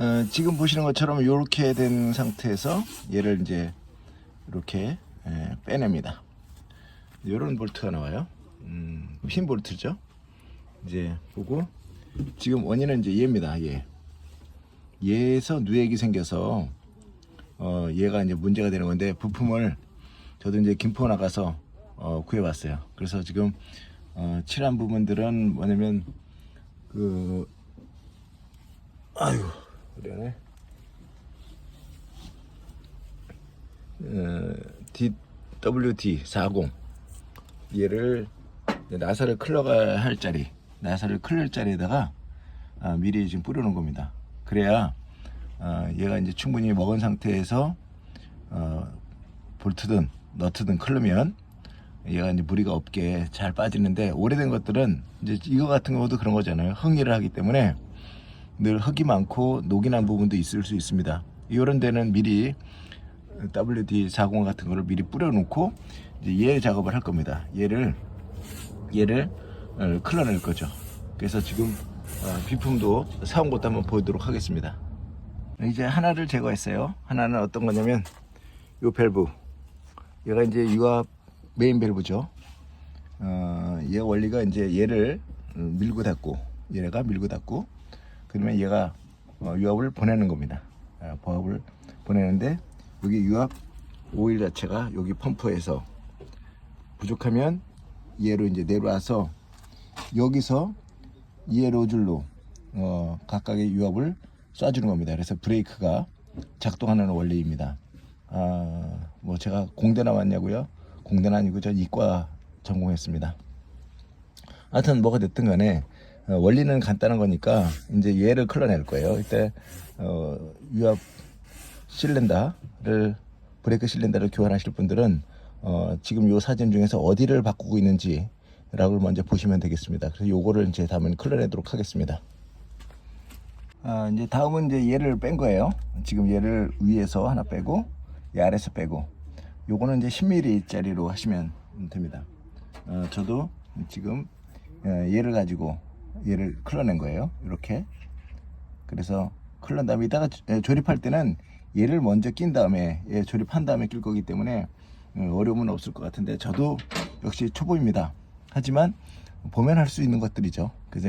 어, 지금 보시는 것처럼 이렇게 된 상태에서 얘를 이제 이렇게 예, 빼냅니다. 이런 볼트가 나와요. 음, 흰 볼트죠. 이제 보고 지금 원인은 이제 얘입니다. 얘. 얘에서 누액이 생겨서 어, 얘가 이제 문제가 되는 건데 부품을 저도 이제 김포 나가서 어, 구해봤어요. 그래서 지금 어, 칠한 부분들은 뭐냐면 그 아유 그러네. 어, DWT 40 얘를 나사를 클러가 할 자리, 나사를 클릴 자리에다가 아, 미리 지금 뿌려놓은 겁니다. 그래야 아, 얘가 이제 충분히 먹은 상태에서 어, 볼트든 너트든 클르면 얘가 이제 무리가 없게 잘 빠지는데 오래된 것들은 이제 이거 같은 경우도 그런 거잖아요. 흥리를 하기 때문에 늘 흙이 많고 녹이 난 부분도 있을 수 있습니다. 이런 데는 미리 WD40 같은 거를 미리 뿌려놓고 이제 얘 작업을 할 겁니다. 얘를 얘를 어, 클러낼 거죠. 그래서 지금 어, 비품도 사온 것도 한번 보도록 하겠습니다. 이제 하나를 제거했어요. 하나는 어떤 거냐면 요 밸브. 얘가 이제 유압 메인 밸브죠. 어, 얘 원리가 이제 얘를 음, 밀고 닫고 얘가 밀고 닫고 그러면 얘가 어, 유압을 보내는 겁니다. 아, 보압을 보내는데 여기 유압 오일 자체가 여기 펌프에서 부족하면 얘로 이제 내려와서 여기서 얘 로줄로 어, 각각의 유압을 쏴주는 겁니다. 그래서 브레이크가 작동하는 원리입니다. 아, 뭐 제가 공대 나왔냐고요? 공대는 아니고 저 이과 전공했습니다. 하여튼 뭐가 됐든 간에 어, 원리는 간단한 거니까 이제 얘를 클러낼 거예요. 이때 어, 유압 실린더를 브레이크 실린더를 교환하실 분들은 어, 지금 요 사진 중에서 어디를 바꾸고 있는지 라고 먼저 보시면 되겠습니다. 그래서 요거를 이제 다음은 클러내도록 하겠습니다. 아, 이제 다음은 이제 얘를 뺀 거예요. 지금 얘를 위에서 하나 빼고 얘 아래서 빼고 요거는 이제 10mm짜리로 하시면 됩니다. 어, 저도 지금 어, 얘를 가지고 얘를 클러낸 거예요. 이렇게. 그래서 클러낸 다음에 이따가 조- 에, 조립할 때는 얘를 먼저 낀 다음에 얘 조립한 다음에 낄 거기 때문에 어, 어려움은 없을 것 같은데 저도 역시 초보입니다. 하지만 보면 할 수 있는 것들이죠. 그래서